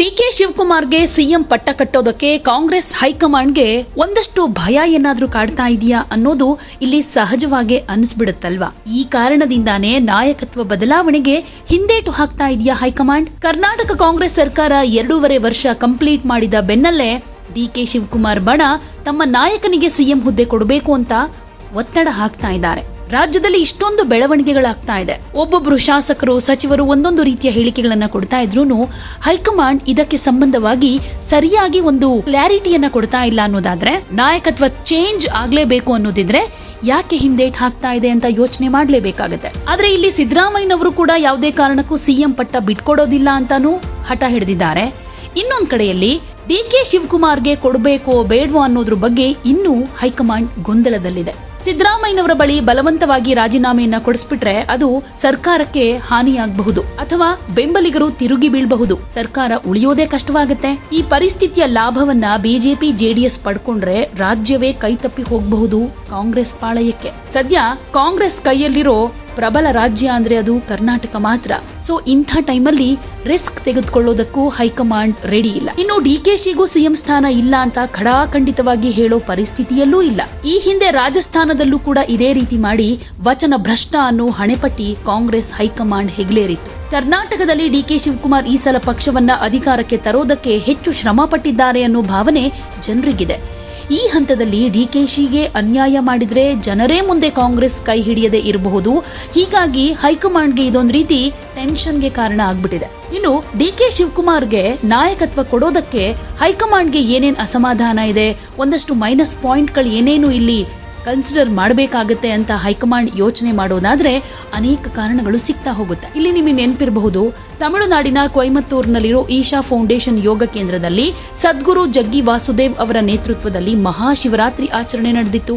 DK ಶಿವಕುಮಾರ್ಗೆ CM ಪಟ್ಟ ಕಟ್ಟೋದಕ್ಕೆ ಕಾಂಗ್ರೆಸ್ ಹೈಕಮಾಂಡ್ಗೆ ಒಂದಷ್ಟು ಭಯ ಏನಾದ್ರೂ ಕಾಡ್ತಾ ಇದೆಯಾ ಅನ್ನೋದು ಇಲ್ಲಿ ಸಹಜವಾಗಿ ಅನಿಸ್ಬಿಡುತ್ತಲ್ವಾ? ಈ ಕಾರಣದಿಂದಾನೇ ನಾಯಕತ್ವ ಬದಲಾವಣೆಗೆ ಹಿಂದೇಟು ಹಾಕ್ತಾ ಇದೆಯಾ ಹೈಕಮಾಂಡ್? ಕರ್ನಾಟಕ ಕಾಂಗ್ರೆಸ್ ಸರ್ಕಾರ ಎರಡೂವರೆ ವರ್ಷ ಕಂಪ್ಲೀಟ್ ಮಾಡಿದ ಬೆನ್ನಲ್ಲೇ ಡಿಕೆ ಶಿವಕುಮಾರ್ ಬಣ ತಮ್ಮ ನಾಯಕನಿಗೆ ಸಿಎಂ ಹುದ್ದೆ ಕೊಡಬೇಕು ಅಂತ ಒತ್ತಡ ಹಾಕ್ತಾ ಇದ್ದಾರೆ. ರಾಜ್ಯದಲ್ಲಿ ಇಷ್ಟೊಂದು ಬೆಳವಣಿಗೆಗಳಾಗ್ತಾ ಇದೆ. ಒಬ್ಬೊಬ್ಬರು ಶಾಸಕರು, ಸಚಿವರು ಒಂದೊಂದು ರೀತಿಯ ಹೇಳಿಕೆಗಳನ್ನ ಕೊಡ್ತಾ ಇದ್ರು ಹೈಕಮಾಂಡ್ ಇದಕ್ಕೆ ಸಂಬಂಧವಾಗಿ ಸರಿಯಾಗಿ ಒಂದು ಕ್ಲಾರಿಟಿಯನ್ನ ಕೊಡ್ತಾ ಇಲ್ಲ ಅನ್ನೋದಾದ್ರೆ, ನಾಯಕತ್ವ ಚೇಂಜ್ ಆಗ್ಲೇಬೇಕು ಅನ್ನೋದಿದ್ರೆ ಯಾಕೆ ಹಿಂದೇಟ್ ಹಾಕ್ತಾ ಇದೆ ಅಂತ ಯೋಚನೆ ಮಾಡಲೇಬೇಕಾಗುತ್ತೆ. ಆದ್ರೆ ಇಲ್ಲಿ ಸಿದ್ದರಾಮಯ್ಯನವರು ಕೂಡ ಯಾವುದೇ ಕಾರಣಕ್ಕೂ ಸಿಎಂ ಪಟ್ಟ ಬಿಟ್ಕೊಡೋದಿಲ್ಲ ಅಂತಾನೂ ಹಠ ಹಿಡಿದಿದ್ದಾರೆ. ಇನ್ನೊಂದ್ ಕಡೆಯಲ್ಲಿ ಡಿ ಕೆ ಶಿವಕುಮಾರ್ಗೆ ಕೊಡಬೇಕೋ ಬೇಡವೋ ಅನ್ನೋದ್ರ ಬಗ್ಗೆ ಇನ್ನೂ ಹೈಕಮಾಂಡ್ ಗೊಂದಲದಲ್ಲಿದೆ. ಸಿದ್ದರಾಮಯ್ಯನವರ ಬಳಿ ಬಲವಂತವಾಗಿ ರಾಜೀನಾಮೆಯನ್ನ ಕೊಡಿಸ್ಬಿಟ್ರೆ ಅದು ಸರ್ಕಾರಕ್ಕೆ ಹಾನಿಯಾಗಬಹುದು ಅಥವಾ ಬೆಂಬಲಿಗರು ತಿರುಗಿ ಬೀಳಬಹುದು. ಸರ್ಕಾರ ಉಳಿಯೋದೇ ಕಷ್ಟವಾಗುತ್ತೆ. ಈ ಪರಿಸ್ಥಿತಿಯ ಲಾಭವನ್ನ ಬಿಜೆಪಿ, ಜೆಡಿಎಸ್ ಪಡ್ಕೊಂಡ್ರೆ ರಾಜ್ಯವೇ ಕೈತಪ್ಪಿ ಹೋಗಬಹುದು ಕಾಂಗ್ರೆಸ್ ಪಾಳಯಕ್ಕೆ. ಸದ್ಯ ಕಾಂಗ್ರೆಸ್ ಕೈಯಲ್ಲಿರೋ ಪ್ರಬಲ ರಾಜ್ಯ ಅಂದ್ರೆ ಅದು ಕರ್ನಾಟಕ ಮಾತ್ರ. ಸೊ ಇಂಥ ಟೈಮಲ್ಲಿ ರಿಸ್ಕ್ ತೆಗೆದುಕೊಳ್ಳೋದಕ್ಕೂ ಹೈಕಮಾಂಡ್ ರೆಡಿ ಇಲ್ಲ. ಇನ್ನು ಡಿ ಕೆ ಶಿಗೂ ಸಿಎಂ ಸ್ಥಾನ ಇಲ್ಲ ಅಂತ ಖಡಾಖಂಡಿತವಾಗಿ ಹೇಳೋ ಪರಿಸ್ಥಿತಿಯಲ್ಲೂ ಇಲ್ಲ. ಈ ಹಿಂದೆ ರಾಜಸ್ಥಾನದಲ್ಲೂ ಕೂಡ ಇದೇ ರೀತಿ ಮಾಡಿ ವಚನ ಭ್ರಷ್ಟ ಅನ್ನೋ ಹಣೆಪಟ್ಟಿ ಕಾಂಗ್ರೆಸ್ ಹೈಕಮಾಂಡ್ ಹೆಗ್ಲೇರಿತ್ತು. ಕರ್ನಾಟಕದಲ್ಲಿ ಡಿ ಕೆ ಶಿವಕುಮಾರ್ ಈ ಸಲ ಪಕ್ಷವನ್ನ ಅಧಿಕಾರಕ್ಕೆ ತರೋದಕ್ಕೆ ಹೆಚ್ಚು ಶ್ರಮ ಪಟ್ಟಿದ್ದಾರೆ ಅನ್ನೋ ಭಾವನೆ ಜನರಿಗಿದೆ. ಈ ಹಂತದಲ್ಲಿ ಡಿಕೆಶಿಗೆ ಅನ್ಯಾಯ ಮಾಡಿದರೆ ಜನರೇ ಮುಂದೆ ಕಾಂಗ್ರೆಸ್ ಕೈ ಹಿಡಿಯದೆ ಇರಬಹುದು. ಹೀಗಾಗಿ ಹೈಕಮಾಂಡ್ಗೆ ಇದೊಂದು ರೀತಿ ಟೆನ್ಷನ್ಗೆ ಕಾರಣ ಆಗ್ಬಿಟ್ಟಿದೆ. ಇನ್ನು ಡಿ ಕೆ ಶಿವಕುಮಾರ್ಗೆ ನಾಯಕತ್ವ ಕೊಡೋದಕ್ಕೆ ಹೈಕಮಾಂಡ್ಗೆ ಏನೇನು ಅಸಮಾಧಾನ ಇದೆ, ಒಂದಷ್ಟು ಮೈನಸ್ ಪಾಯಿಂಟ್ಗಳು ಏನೇನು ಇಲ್ಲಿ ಕನ್ಸಿಡರ್ ಮಾಡಬೇಕಾಗತ್ತೆ ಅಂತ ಹೈಕಮಾಂಡ್ ಯೋಚನೆ ಮಾಡೋದಾದ್ರೆ ಅನೇಕ ಕಾರಣಗಳು ಸಿಗ್ತಾ ಹೋಗುತ್ತೆ. ಇಲ್ಲಿ ನಿಮಗೆ ನೆನಪಿರಬಹುದು, ತಮಿಳುನಾಡಿನ ಕೊಯಮತ್ತೂರಿನಲ್ಲಿರೋ ಈಶಾ ಫೌಂಡೇಶನ್ ಯೋಗ ಕೇಂದ್ರದಲ್ಲಿ ಸದ್ಗುರು ಜಗ್ಗಿ ವಾಸುದೇವ್ ಅವರ ನೇತೃತ್ವದಲ್ಲಿ ಮಹಾಶಿವರಾತ್ರಿ ಆಚರಣೆ ನಡೆದಿತ್ತು.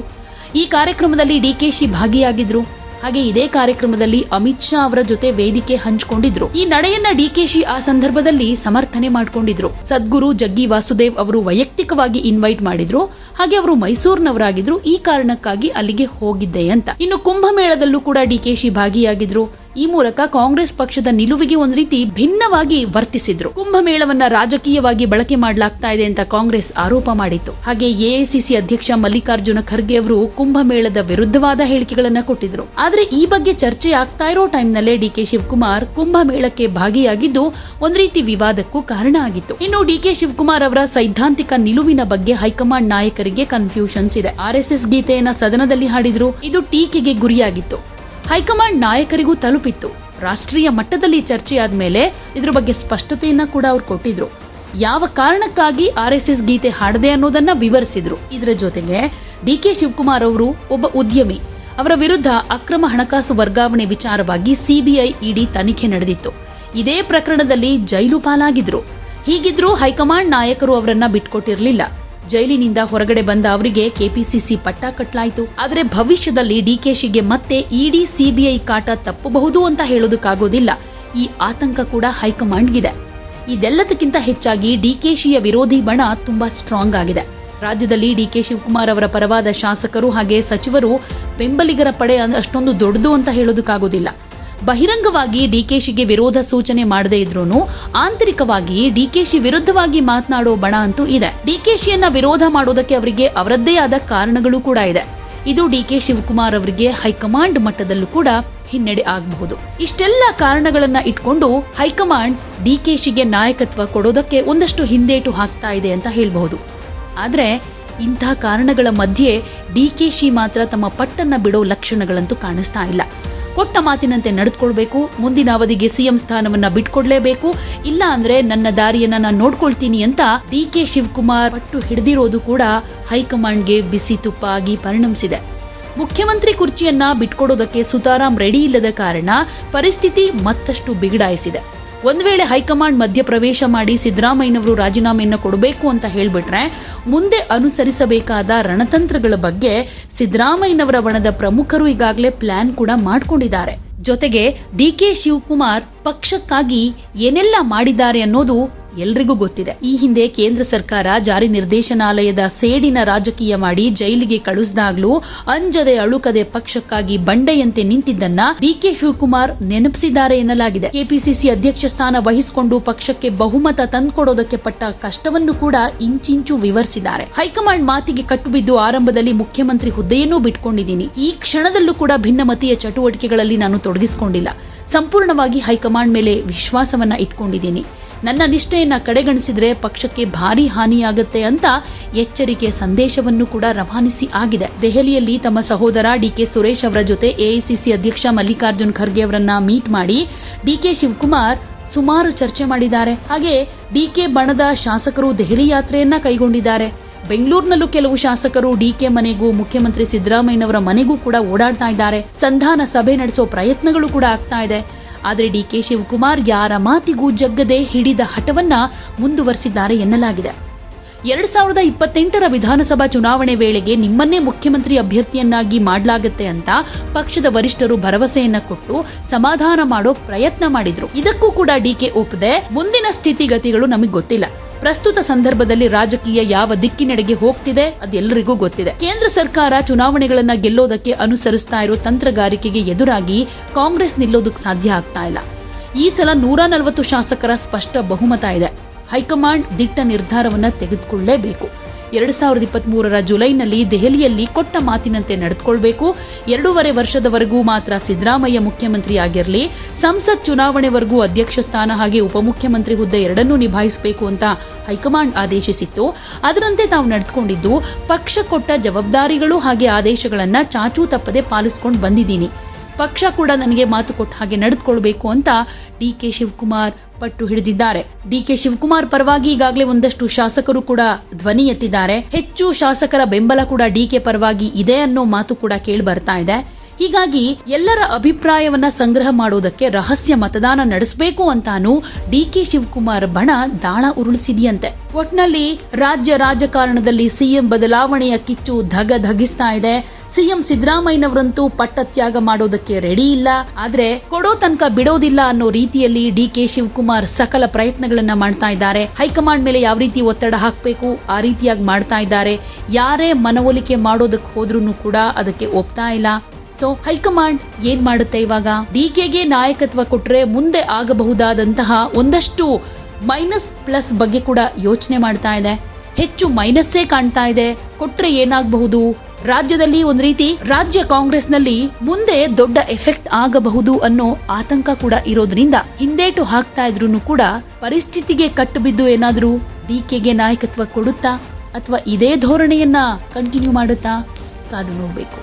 ಈ ಕಾರ್ಯಕ್ರಮದಲ್ಲಿ ಡಿಕೆಶಿ ಭಾಗಿಯಾಗಿದ್ರು. ಹಾಗೆ ಇದೇ ಕಾರ್ಯಕ್ರಮದಲ್ಲಿ ಅಮಿತ್ ಶಾ ಅವರ ಜೊತೆ ವೇದಿಕೆ ಹಂಚಿಕೊಂಡಿದ್ರು. ಈ ನಡೆಯನ್ನ ಡಿಕೆಶಿ ಆ ಸಂದರ್ಭದಲ್ಲಿ ಸಮರ್ಥನೆ ಮಾಡಿಕೊಂಡಿದ್ರು. ಸದ್ಗುರು ಜಗ್ಗಿ ವಾಸುದೇವ್ ಅವರು ವೈಯಕ್ತಿಕವಾಗಿ ಇನ್ವೈಟ್ ಮಾಡಿದ್ರು. ಹಾಗೆ ಅವರು ಮೈಸೂರಿನವರಾಗಿದ್ರು. ಈ ಕಾರಣಕ್ಕಾಗಿ ಅಲ್ಲಿಗೆ ಹೋಗಿದ್ದೆ ಅಂತ. ಇನ್ನು ಕುಂಭಮೇಳದಲ್ಲೂ ಕೂಡ ಡಿಕೆಶಿ ಭಾಗಿಯಾಗಿದ್ರು. ಈ ಮೂಲಕ ಕಾಂಗ್ರೆಸ್ ಪಕ್ಷದ ನಿಲುವಿಗೆ ಒಂದು ರೀತಿ ಭಿನ್ನವಾಗಿ ವರ್ತಿಸಿದ್ರು. ಕುಂಭಮೇಳವನ್ನ ರಾಜಕೀಯವಾಗಿ ಬಳಕೆ ಮಾಡಲಾಗ್ತಾ ಇದೆ ಅಂತ ಕಾಂಗ್ರೆಸ್ ಆರೋಪ ಮಾಡಿತ್ತು. ಹಾಗೆ ಎಐಸಿಸಿ ಅಧ್ಯಕ್ಷ ಮಲ್ಲಿಕಾರ್ಜುನ ಖರ್ಗೆ ಅವರು ಕುಂಭಮೇಳದ ವಿರುದ್ಧವಾದ ಹೇಳಿಕೆಗಳನ್ನ ಕೊಟ್ಟಿದ್ರು. ಆದ್ರೆ ಈ ಬಗ್ಗೆ ಚರ್ಚೆ ಆಗ್ತಾ ಇರೋ ಟೈಮ್ನಲ್ಲೇ ಡಿಕೆ ಶಿವಕುಮಾರ್ ಕುಂಭಮೇಳಕ್ಕೆ ಭಾಗಿಯಾಗಿದ್ದು ಒಂದ್ ರೀತಿ ವಿವಾದಕ್ಕೂ ಕಾರಣ ಆಗಿತ್ತು. ಇನ್ನು ಡಿಕೆ ಶಿವಕುಮಾರ್ ಅವರ ಸೈದ್ಧಾಂತಿಕ ನಿಲುವಿನ ಬಗ್ಗೆ ಹೈಕಮಾಂಡ್ ನಾಯಕರಿಗೆ ಕನ್ಫ್ಯೂಷನ್ಸ್ ಇದೆ. ಆರ್ಎಸ್ಎಸ್ ಗೀತೆಯನ್ನ ಸದನದಲ್ಲಿ ಹಾಡಿದ್ರು. ಇದು ಟೀಕೆಗೆ ಗುರಿಯಾಗಿತ್ತು. ಹೈಕಮಾಂಡ್ ನಾಯಕರಿಗೂ ತಲುಪಿತ್ತು. ರಾಷ್ಟ್ರೀಯ ಮಟ್ಟದಲ್ಲಿ ಚರ್ಚೆಯಾದ ಮೇಲೆ ಇದ್ರ ಬಗ್ಗೆ ಸ್ಪಷ್ಟತೆಯನ್ನ ಕೂಡ ಅವ್ರು ಕೊಟ್ಟಿದ್ರು. ಯಾವ ಕಾರಣಕ್ಕಾಗಿ ಆರ್ ಎಸ್ ಎಸ್ ಗೀತೆ ಹಾಡದೆ ಅನ್ನೋದನ್ನ ವಿವರಿಸಿದ್ರು. ಇದರ ಜೊತೆಗೆ ಡಿ ಕೆ ಶಿವಕುಮಾರ್ ಅವರು ಒಬ್ಬ ಉದ್ಯಮಿ. ಅವರ ವಿರುದ್ಧ ಅಕ್ರಮ ಹಣಕಾಸು ವರ್ಗಾವಣೆ ವಿಚಾರವಾಗಿ ಸಿಬಿಐ ಇಡಿ ತನಿಖೆ ನಡೆದಿತ್ತು. ಇದೇ ಪ್ರಕರಣದಲ್ಲಿ ಜೈಲು ಪಾಲಾಗಿದ್ರು. ಹೀಗಿದ್ರೂ ಹೈಕಮಾಂಡ್ ನಾಯಕರು ಅವರನ್ನ ಬಿಟ್ಕೊಟ್ಟಿರ್ಲಿಲ್ಲ. ಜೈಲಿನಿಂದ ಹೊರಗಡೆ ಬಂದ ಅವರಿಗೆ ಕೆಪಿಸಿಸಿ ಪಟ್ಟ ಕಟ್ಟಲಾಯಿತು ಆದರೆ ಭವಿಷ್ಯದಲ್ಲಿ ಡಿಕೆಶಿಗೆ ಮತ್ತೆ ಇಡಿ ಸಿಬಿಐ ಕಾಟ ತಪ್ಪಬಹುದು ಅಂತ ಹೇಳೋದಕ್ಕಾಗೋದಿಲ್ಲ. ಈ ಆತಂಕ ಕೂಡ ಹೈಕಮಾಂಡ್ಗಿದೆ ಇದೆಲ್ಲದಕ್ಕಿಂತ ಹೆಚ್ಚಾಗಿ ಡಿಕೆಶಿಯ ವಿರೋಧಿ ಬಣ ತುಂಬಾ ಸ್ಟ್ರಾಂಗ್ ಆಗಿದೆ. ರಾಜ್ಯದಲ್ಲಿ ಡಿಕೆ ಶಿವಕುಮಾರ್ ಅವರ ಪರವಾದ ಶಾಸಕರು ಹಾಗೆ ಸಚಿವರು ಬೆಂಬಲಿಗರ ಪಡೆ ಅಷ್ಟೊಂದು ದೊಡ್ಡದು ಅಂತ ಹೇಳೋದಕ್ಕಾಗೋದಿಲ್ಲ. ಬಹಿರಂಗವಾಗಿ ಡಿಕೆಶಿಗೆ ವಿರೋಧ ಸೂಚನೆ ಮಾಡದೇ ಇದ್ರೂ ಆಂತರಿಕವಾಗಿ ಡಿಕೆಶಿ ವಿರುದ್ಧವಾಗಿ ಮಾತನಾಡೋ ಬಣ ಅಂತೂ ಇದೆ. ಡಿಕೆಶಿಯನ್ನ ವಿರೋಧ ಮಾಡೋದಕ್ಕೆ ಅವರಿಗೆ ಅವರದ್ದೇ ಆದ ಕಾರಣಗಳು ಕೂಡ ಇದೆ. ಇದು ಡಿಕೆ ಶಿವಕುಮಾರ್ ಅವರಿಗೆ ಹೈಕಮಾಂಡ್ ಮಟ್ಟದಲ್ಲೂ ಕೂಡ ಹಿನ್ನಡೆ ಆಗಬಹುದು. ಇಷ್ಟೆಲ್ಲ ಕಾರಣಗಳನ್ನ ಇಟ್ಕೊಂಡು ಹೈಕಮಾಂಡ್ ಡಿಕೆಶಿಗೆ ನಾಯಕತ್ವ ಕೊಡೋದಕ್ಕೆ ಒಂದಷ್ಟು ಹಿಂದೇಟು ಹಾಕ್ತಾ ಇದೆ ಅಂತ ಹೇಳಬಹುದು. ಆದ್ರೆ ಇಂತಹ ಕಾರಣಗಳ ಮಧ್ಯೆ ಡಿಕೆಶಿ ಮಾತ್ರ ತಮ್ಮ ಪಟ್ಟನ್ನ ಬಿಡೋ ಲಕ್ಷಣಗಳಂತೂ ಕಾಣಿಸ್ತಾ ಇಲ್ಲ. ಕೊಟ್ಟ ಮಾತಿನಂತೆ ನಡೆದುಕೊಳ್ಬೇಕು. ಮುಂದಿನ ಅವಧಿಗೆ ಸಿಎಂ ಸ್ಥಾನವನ್ನ ಬಿಟ್ಕೊಡ್ಲೇಬೇಕು. ಇಲ್ಲ ಅಂದ್ರೆ ನನ್ನ ದಾರಿಯನ್ನ ನಾನು ನೋಡ್ಕೊಳ್ತೀನಿ ಅಂತ ಡಿ ಕೆ ಶಿವಕುಮಾರ್ ಪಟ್ಟು ಹಿಡಿದಿರೋದು ಕೂಡ ಹೈಕಮಾಂಡ್ಗೆ ಬಿಸಿ ತುಪ್ಪ ಆಗಿ ಪರಿಣಮಿಸಿದೆ. ಮುಖ್ಯಮಂತ್ರಿ ಕುರ್ಚಿಯನ್ನ ಬಿಟ್ಕೊಡೋದಕ್ಕೆ ಸುತಾರಾಂ ರೆಡಿ ಇಲ್ಲದ ಕಾರಣ ಪರಿಸ್ಥಿತಿ ಮತ್ತಷ್ಟು ಬಿಗಡಾಯಿಸಿದೆ. ಒಂದ್ ವೇಳೆ ಹೈಕಮಾಂಡ್ ಮಧ್ಯಪ್ರವೇಶ ಮಾಡಿ ಸಿದ್ದರಾಮಯ್ಯನವರು ರಾಜೀನಾಮೆಯನ್ನು ಕೊಡಬೇಕು ಅಂತ ಹೇಳಿಬಿಟ್ರೆ ಮುಂದೆ ಅನುಸರಿಸಬೇಕಾದ ರಣತಂತ್ರಗಳ ಬಗ್ಗೆ ಸಿದ್ದರಾಮಯ್ಯನವರ ಬಣದ ಪ್ರಮುಖರು ಈಗಾಗಲೇ ಪ್ಲಾನ್ ಕೂಡ ಮಾಡ್ಕೊಂಡಿದ್ದಾರೆ. ಜೊತೆಗೆ ಡಿ ಕೆ ಶಿವಕುಮಾರ್ ಪಕ್ಷಕ್ಕಾಗಿ ಏನೆಲ್ಲ ಮಾಡಿದ್ದಾರೆ ಅನ್ನೋದು ಎಲ್ರಿಗೂ ಗೊತ್ತಿದೆ. ಈ ಹಿಂದೆ ಕೇಂದ್ರ ಸರ್ಕಾರ ಜಾರಿ ನಿರ್ದೇಶನಾಲಯದ ಸೇಡಿನ ರಾಜಕೀಯ ಮಾಡಿ ಜೈಲಿಗೆ ಕಳುಹಿಸಿದಾಗ್ಲೂ ಅಂಜದೆ ಅಳುಕದೆ ಪಕ್ಷಕ್ಕಾಗಿ ಬಂಡೆಯಂತೆ ನಿಂತಿದ್ದನ್ನ ಡಿ ಕೆ ಶಿವಕುಮಾರ್ ನೆನಪಿಸಿದ್ದಾರೆ ಎನ್ನಲಾಗಿದೆ. ಕೆಪಿಸಿಸಿ ಅಧ್ಯಕ್ಷ ಸ್ಥಾನ ವಹಿಸಿಕೊಂಡು ಪಕ್ಷಕ್ಕೆ ಬಹುಮತ ತಂದುಕೊಡೋದಕ್ಕೆ ಪಟ್ಟ ಕಷ್ಟವನ್ನು ಕೂಡ ಇಂಚಿಂಚು ವಿವರಿಸಿದ್ದಾರೆ. ಹೈಕಮಾಂಡ್ ಮಾತಿಗೆ ಕಟ್ಟುಬಿದ್ದು ಆರಂಭದಲ್ಲಿ ಮುಖ್ಯಮಂತ್ರಿ ಹುದ್ದೆಯನ್ನೂ ಬಿಟ್ಕೊಂಡಿದ್ದೀನಿ. ಈ ಕ್ಷಣದಲ್ಲೂ ಕೂಡ ಭಿನ್ನಮತೀಯ ಚಟುವಟಿಕೆಗಳಲ್ಲಿ ನಾನು ತೊಡಗಿಸಿಕೊಂಡಿಲ್ಲ. ಸಂಪೂರ್ಣವಾಗಿ ಹೈಕಮಾಂಡ್ ಮೇಲೆ ವಿಶ್ವಾಸವನ್ನ ಇಟ್ಕೊಂಡಿದ್ದೀನಿ. ನನ್ನ ನಿಷ್ಠೆಯನ್ನು ಕಡೆಗಣಿಸಿದರೆ ಪಕ್ಷಕ್ಕೆ ಭಾರಿ ಹಾನಿಯಾಗುತ್ತೆ ಅಂತ ಎಚ್ಚರಿಕೆ ಸಂದೇಶವನ್ನು ಕೂಡ ರವಾನಿಸಿ ಆಗಿದೆ. ದೆಹಲಿಯಲ್ಲಿ ತಮ್ಮ ಸಹೋದರ ಡಿಕೆ ಸುರೇಶ್ ಅವರ ಜೊತೆ ಎಐಸಿಸಿ ಅಧ್ಯಕ್ಷ ಮಲ್ಲಿಕಾರ್ಜುನ್ ಖರ್ಗೆ ಅವರನ್ನ ಮೀಟ್ ಮಾಡಿ ಡಿಕೆ ಶಿವಕುಮಾರ್ ಸುಮಾರು ಚರ್ಚೆ ಮಾಡಿದ್ದಾರೆ. ಹಾಗೆ ಡಿಕೆ ಬಣದ ಶಾಸಕರು ದೆಹಲಿ ಯಾತ್ರೆಯನ್ನ ಕೈಗೊಂಡಿದ್ದಾರೆ. ಬೆಂಗಳೂರಿನಲ್ಲೂ ಕೆಲವು ಶಾಸಕರು ಡಿಕೆ ಮನೆಗೂ, ಮುಖ್ಯಮಂತ್ರಿ ಸಿದ್ದರಾಮಯ್ಯನವರ ಮನೆಗೂ ಕೂಡ ಓಡಾಡ್ತಾ ಇದ್ದಾರೆ. ಸಂಧಾನ ಸಭೆ ನಡೆಸೋ ಪ್ರಯತ್ನಗಳು ಕೂಡ ಆಗ್ತಾ ಇದೆ. ಆದರೆ ಡಿ ಕೆ ಶಿವಕುಮಾರ್ ಯಾರ ಮಾತಿಗೂ ಜಗ್ಗದೆ ಹಿಡಿದ ಹಠವನ್ನ ಮುಂದುವರೆಸಿದ್ದಾರೆ ಎನ್ನಲಾಗಿದೆ. ಎರಡ್ ಸಾವಿರದ ಇಪ್ಪತ್ತೆಂಟರ ವಿಧಾನಸಭಾ ಚುನಾವಣೆ ವೇಳೆಗೆ ನಿಮ್ಮನ್ನೇ ಮುಖ್ಯಮಂತ್ರಿ ಅಭ್ಯರ್ಥಿಯನ್ನಾಗಿ ಮಾಡಲಾಗುತ್ತೆ ಅಂತ ಪಕ್ಷದ ವರಿಷ್ಠರು ಭರವಸೆಯನ್ನ ಕೊಟ್ಟು ಸಮಾಧಾನ ಮಾಡೋ ಪ್ರಯತ್ನ ಮಾಡಿದ್ರು. ಇದಕ್ಕೂ ಕೂಡ ಡಿಕೆ ಒಪ್ಪದೆ ಮುಂದಿನ ಸ್ಥಿತಿಗತಿಗಳು ನಮಗೆ ಗೊತ್ತಿಲ್ಲ. ಪ್ರಸ್ತುತ ಸಂದರ್ಭದಲ್ಲಿ ರಾಜಕೀಯ ಯಾವ ದಿಕ್ಕಿನೆಡೆಗೆ ಹೋಗ್ತಿದೆ ಅದೆಲ್ಲರಿಗೂ ಗೊತ್ತಿದೆ. ಕೇಂದ್ರ ಸರ್ಕಾರ ಚುನಾವಣೆಗಳನ್ನ ಗೆಲ್ಲೋದಕ್ಕೆ ಅನುಸರಿಸ್ತಾ ಇರೋ ತಂತ್ರಗಾರಿಕೆಗೆ ಎದುರಾಗಿ ಕಾಂಗ್ರೆಸ್ ನಿಲ್ಲೋದಕ್ಕೆ ಸಾಧ್ಯ ಆಗ್ತಾ ಇಲ್ಲ. ಈ ಸಲ ನೂರ ನಲವತ್ತು ಶಾಸಕರ ಸ್ಪಷ್ಟ ಬಹುಮತ ಇದೆ. ಹೈಕಮಾಂಡ್ ದಿಟ್ಟ ನಿರ್ಧಾರವನ್ನ ತೆಗೆದುಕೊಳ್ಳಲೇಬೇಕು ಎರಡ್ ಸಾವಿರದ ಇಪ್ಪತ್ತ್ ಮೂರರ ಜುಲೈನಲ್ಲಿ ದೆಹಲಿಯಲ್ಲಿ ಕೊಟ್ಟ ಮಾತಿನಂತೆ ನಡೆದುಕೊಳ್ಬೇಕು. ಎರಡೂವರೆ ವರ್ಷದವರೆಗೂ ಮಾತ್ರ ಸಿದ್ದರಾಮಯ್ಯ ಮುಖ್ಯಮಂತ್ರಿ ಆಗಿರಲಿ ಸಂಸತ್ ಚುನಾವಣೆವರೆಗೂ ಅಧ್ಯಕ್ಷ ಸ್ಥಾನ ಹಾಗೆ ಉಪಮುಖ್ಯಮಂತ್ರಿ ಹುದ್ದೆ ಎರಡನ್ನೂ ನಿಭಾಯಿಸಬೇಕು ಅಂತ ಹೈಕಮಾಂಡ್ ಆದೇಶಿಸಿತ್ತು. ಅದರಂತೆ ತಾವು ನಡೆದುಕೊಂಡಿದ್ದು, ಪಕ್ಷ ಕೊಟ್ಟ ಜವಾಬ್ದಾರಿಗಳು ಹಾಗೆ ಆದೇಶಗಳನ್ನು ಚಾಚೂ ತಪ್ಪದೆ ಪಾಲಿಸಿಕೊಂಡು ಬಂದಿದ್ದೀನಿ. ಪಕ್ಷ ಕೂಡ ನನಗೆ ಮಾತು ಕೊಟ್ಟ ಹಾಗೆ ನಡೆದುಕೊಳ್ಬೇಕು ಅಂತ ಡಿ ಕೆ ಶಿವಕುಮಾರ್ ಪಟ್ಟು ಹಿಡಿದಿದ್ದಾರೆ. ಡಿ ಕೆ ಶಿವಕುಮಾರ್ ಪರವಾಗಿ ಈಗಾಗಲೇ ಒಂದಷ್ಟು ಶಾಸಕರು ಕೂಡ ಧ್ವನಿ ಎತ್ತಿದ್ದಾರೆ. ಹೆಚ್ಚು ಶಾಸಕರ ಬೆಂಬಲ ಕೂಡ ಡಿ ಕೆ ಪರವಾಗಿ ಇದೆ ಅನ್ನೋ ಮಾತು ಕೂಡ ಕೇಳಿ ಬರ್ತಾ ಇದೆ. ಹೀಗಾಗಿ ಎಲ್ಲರ ಅಭಿಪ್ರಾಯವನ್ನ ಸಂಗ್ರಹ ಮಾಡೋದಕ್ಕೆ ರಹಸ್ಯ ಮತದಾನ ನಡೆಸಬೇಕು ಅಂತಾನು ಡಿ ಕೆ ಶಿವಕುಮಾರ್ ಬಣ ದಾಳ ಉರುಳಿಸಿದೆಯಂತೆ. ಒಟ್ನಲ್ಲಿ ರಾಜ್ಯ ರಾಜಕಾರಣದಲ್ಲಿ ಸಿಎಂ ಬದಲಾವಣೆಯ ಕಿಚ್ಚು ಧಗ ಧಗಿಸ್ತಾ ಇದೆ. ಸಿಎಂ ಸಿದ್ದರಾಮಯ್ಯನವರಂತೂ ಪಟ್ಟತ್ಯಾಗ ಮಾಡೋದಕ್ಕೆ ರೆಡಿ ಇಲ್ಲ. ಆದ್ರೆ ಕೊಡೋ ತನಕ ಬಿಡೋದಿಲ್ಲ ಅನ್ನೋ ರೀತಿಯಲ್ಲಿ ಡಿ ಕೆ ಶಿವಕುಮಾರ್ ಸಕಲ ಪ್ರಯತ್ನಗಳನ್ನ ಮಾಡ್ತಾ ಇದ್ದಾರೆ. ಹೈಕಮಾಂಡ್ ಮೇಲೆ ಯಾವ ರೀತಿ ಒತ್ತಡ ಹಾಕಬೇಕು, ಆ ರೀತಿಯಾಗಿ ಮಾಡ್ತಾ ಇದ್ದಾರೆ. ಯಾರೇ ಮನವೊಲಿಕೆ ಮಾಡೋದಕ್ಕೆ ಹೋದ್ರೂ ಕೂಡ ಅದಕ್ಕೆ ಒಪ್ತಾ ಇಲ್ಲ. ಸೊ ಹೈಕಮಾಂಡ್ ಏನ್ ಮಾಡುತ್ತೆ ಇವಾಗ? ಡಿ ಕೆಗೆ ನಾಯಕತ್ವ ಕೊಟ್ರೆ ಮುಂದೆ ಆಗಬಹುದಾದಂತಹ ಒಂದಷ್ಟು ಮೈನಸ್ ಪ್ಲಸ್ ಬಗ್ಗೆ ಕೂಡ ಯೋಚನೆ ಮಾಡ್ತಾ ಇದೆ. ಹೆಚ್ಚು ಮೈನಸ್ಸೇ ಕಾಣ್ತಾ ಇದೆ. ಕೊಟ್ರೆ ಏನಾಗಬಹುದು? ರಾಜ್ಯದಲ್ಲಿ ಒಂದು ರೀತಿ ರಾಜ್ಯ ಕಾಂಗ್ರೆಸ್ನಲ್ಲಿ ಮುಂದೆ ದೊಡ್ಡ ಎಫೆಕ್ಟ್ ಆಗಬಹುದು ಅನ್ನೋ ಆತಂಕ ಕೂಡ ಇರೋದ್ರಿಂದ ಹಿಂದೇಟು ಹಾಕ್ತಾ ಇದ್ರು ಕೂಡ ಪರಿಸ್ಥಿತಿಗೆ ಕಟ್ಟು ಬಿದ್ದು ಡಿ ಕೆಗೆ ನಾಯಕತ್ವ ಕೊಡುತ್ತಾ ಅಥವಾ ಇದೇ ಧೋರಣೆಯನ್ನ ಕಂಟಿನ್ಯೂ ಮಾಡುತ್ತಾ ಕಾದು ನೋಡ್ಬೇಕು.